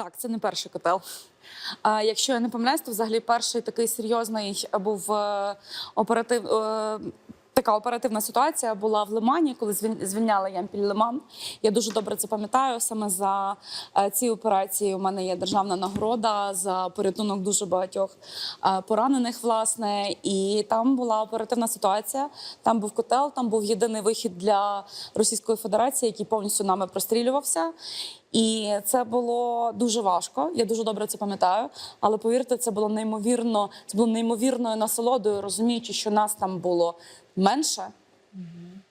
Так, це не перший котел. А, якщо я не помиляюсь, то взагалі перший такий серйозний був е, оператив. е, Така оперативна ситуація була в Лимані, коли звіль- звільняли Ямпіль Лиман. Я дуже добре це пам'ятаю. Саме за е, ці операції у мене є державна нагорода за порятунок дуже багатьох поранених. Власне, і там була оперативна ситуація. Там був котел, там був єдиний вихід для Російської Федерації, який повністю нами прострілювався. І це було дуже важко. Я дуже добре це пам'ятаю. Але повірте, це було неймовірно. Це було неймовірною насолодою, розуміючи, що нас там було менше,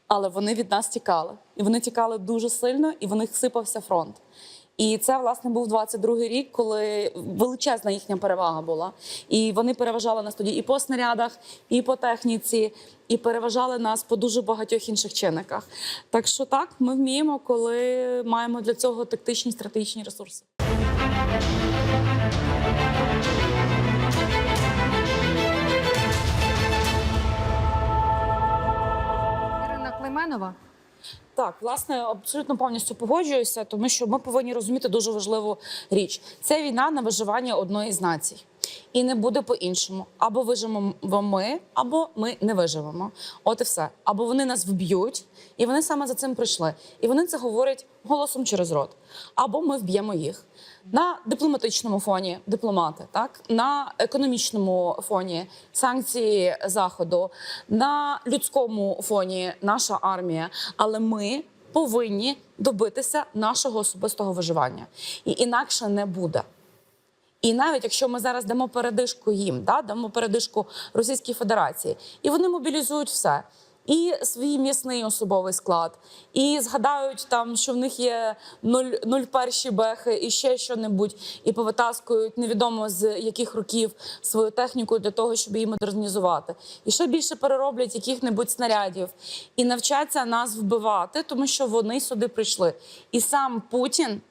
але вони від нас тікали. І вони тікали дуже сильно, і в них сипався фронт. І це власне був 22-й рік, коли величезна їхня перевага була. І вони переважали нас тоді і по снарядах, і по техніці, і переважали нас по дуже багатьох інших чинниках. Так що так, ми вміємо, коли маємо для цього тактичні стратегічні ресурси. Ірина Клейменова. Так, власне, абсолютно повністю погоджуюся, тому що ми повинні розуміти дуже важливу річ: це війна на виживання одної з націй. І не буде по-іншому. Або виживемо ми, або ми не виживемо. От і все. Або вони нас вб'ють, і вони саме за цим прийшли. І вони це говорять голосом через рот. Або ми вб'ємо їх. На дипломатичному фоні дипломати, так на економічному фоні санкції заходу, на людському фоні наша армія. Але ми повинні добитися нашого особистого виживання, і інакше не буде. І навіть якщо ми зараз дамо передишку їм, да, дамо передишку Російській Федерації, і вони мобілізують все. І свій м'ясний особовий склад, і згадають там, що в них є нуль, нуль перші бехи і ще що-небудь, і повитаскують невідомо з яких років свою техніку для того, щоб її модернізувати. І ще більше перероблять яких-небудь снарядів і навчаться нас вбивати, тому що вони сюди прийшли. І сам Путін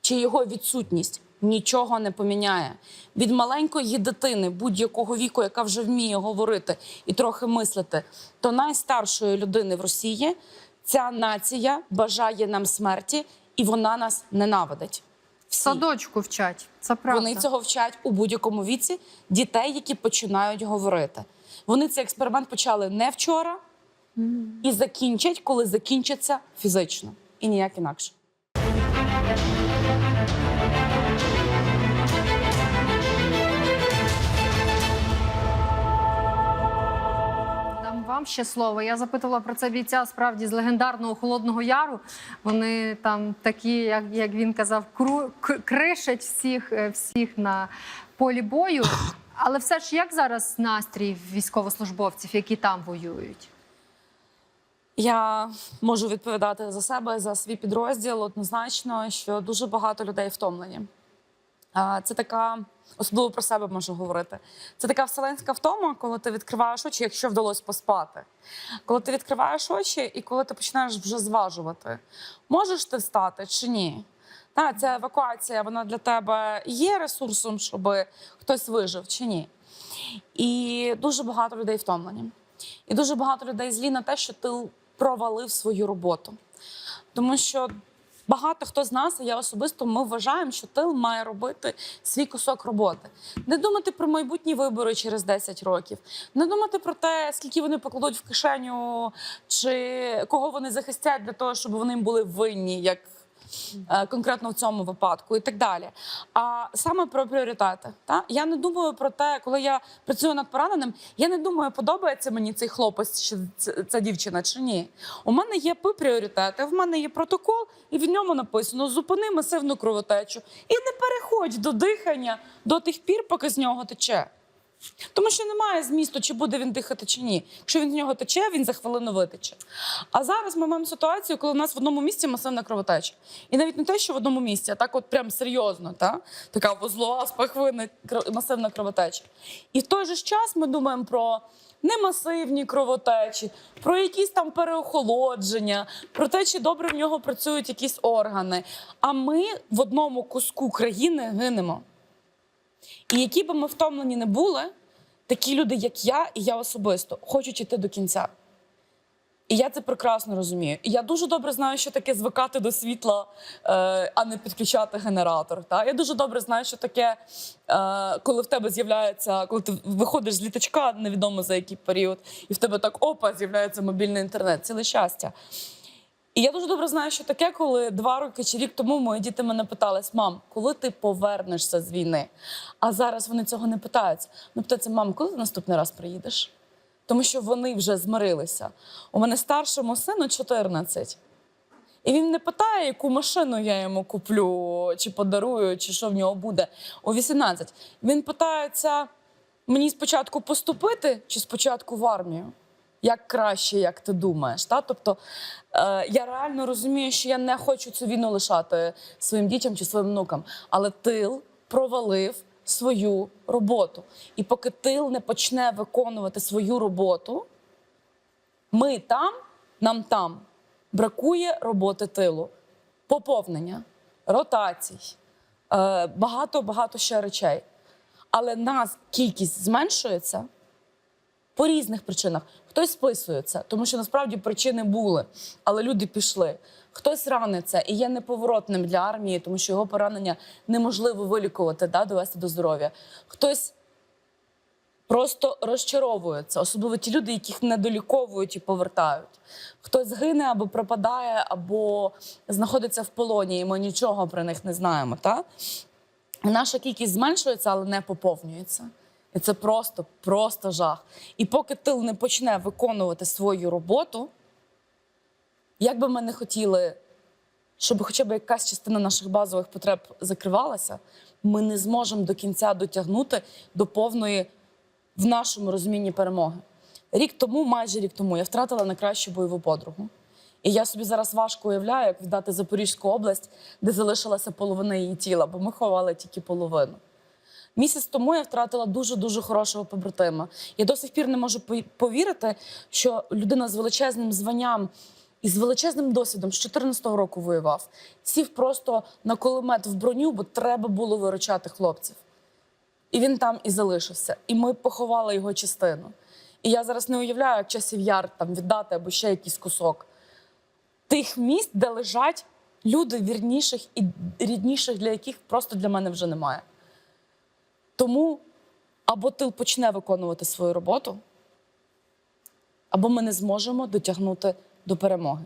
чи його відсутність нічого не поміняє. Від маленької дитини, будь-якого віку, яка вже вміє говорити і трохи мислити, до найстаршої людини в Росії ця нація бажає нам смерті, і вона нас ненавидить. Всі. садочку вчать. Це правда. Вони цього вчать у будь-якому віці дітей, які починають говорити. Вони цей експеримент почали не вчора і закінчать, коли закінчаться фізично, і ніяк інакше. Вам ще слово. Я запитувала про це бійця справді з легендарного Холодного Яру. Вони там такі, як, як він казав, кру, кришать всіх, е, всіх на полі бою. Але все ж як зараз настрій військовослужбовців, які там воюють? Я можу відповідати за себе, за свій підрозділ однозначно, що дуже багато людей втомлені. Це така, особливо про себе можу говорити. Це така вселенська втома, коли ти відкриваєш очі, якщо вдалося поспати. Коли ти відкриваєш очі і коли ти починаєш вже зважувати, можеш ти встати чи ні. Та, ця евакуація, вона для тебе є ресурсом, щоб хтось вижив чи ні. І дуже багато людей втомлені. І дуже багато людей злі на те, що ти провалив свою роботу. Тому що багато хто з нас, і я особисто, ми вважаємо, що тил має робити свій кусок роботи. Не думати про майбутні вибори через 10 років, не думати про те, скільки вони покладуть в кишеню, чи кого вони захистять для того, щоб вони були винні, як конкретно в цьому випадку, і так далі. А саме про пріоритети. Та? Я не думаю про те, коли я працюю над пораненим, я не думаю, подобається мені цей хлопець чи ця дівчина чи ні. У мене є пріоритети, в мене є протокол, і в ньому написано: зупини масивну кровотечу і не переходь до дихання до тих пір, поки з нього тече. Тому що немає змісту, чи буде він дихати чи ні. Якщо він з нього тече, він за хвилину витече. А зараз ми маємо ситуацію, коли у нас в одному місці масивна кровотеча. І навіть не те, що в одному місці, а так от прям серйозно, та? така вузлова спахвина кро- масивна кровотеча. І в той же час ми думаємо про немасивні кровотечі, про якісь там переохолодження, про те, чи добре в нього працюють якісь органи. А ми в одному куску країни гинемо. І які би ми втомлені не були, такі люди, як я, і я особисто, хочуть іти до кінця. І я це прекрасно розумію. І я дуже добре знаю, що таке звикати до світла, е, а не підключати генератор. Та? Я дуже добре знаю, що таке, е, коли в тебе з'являється, коли ти виходиш з літачка, невідомо за який період, і в тебе так опа, з'являється мобільний інтернет. Ціле щастя. І я дуже добре знаю, що таке, коли два роки чи рік тому мої діти мене питались: мам, коли ти повернешся з війни? А зараз вони цього не питаються. Ну, питаються, мам, коли ти наступний раз приїдеш? Тому що вони вже змирилися. У мене старшому сину 14. І він не питає, яку машину я йому куплю, чи подарую, чи що в нього буде у 18. Він питається: мені спочатку поступити, чи спочатку в армію? Як краще, як ти думаєш? Та? Тобто е, я реально розумію, що я не хочу цю війну лишати своїм дітям чи своїм внукам, але тил провалив свою роботу. І поки тил не почне виконувати свою роботу, ми там, нам там бракує роботи тилу, поповнення, ротацій, е, багато багато ще речей. Але нас кількість зменшується по різних причинах. Хтось списується, тому що насправді причини були, але люди пішли. Хтось раниться і є неповоротним для армії, тому що його поранення неможливо вилікувати, да, довести до здоров'я. Хтось просто розчаровується, особливо ті люди, яких не доліковують і повертають. Хтось гине або пропадає, або знаходиться в полоні, і ми нічого про них не знаємо. Та? Наша кількість зменшується, але не поповнюється. І це просто, просто жах. І поки тил не почне виконувати свою роботу, як би ми не хотіли, щоб хоча б якась частина наших базових потреб закривалася, ми не зможемо до кінця дотягнути до повної в нашому розумінні перемоги. Рік тому, майже рік тому, я втратила найкращу бойову подругу. І я собі зараз важко уявляю, як віддати Запорізьку область, де залишилася половина її тіла, бо ми ховали тільки половину. Місяць тому я втратила дуже дуже хорошого побратима. Я до сих пір не можу повірити, що людина з величезним званням і з величезним досвідом з 14-го року воював, сів просто на кулемет в броню, бо треба було виручати хлопців. І він там і залишився. І ми поховали його частину. І я зараз не уявляю, як часів яр там віддати або ще якийсь кусок тих місць, де лежать люди вірніших і рідніших, для яких просто для мене вже немає. Тому або тил почне виконувати свою роботу, або ми не зможемо дотягнути до перемоги.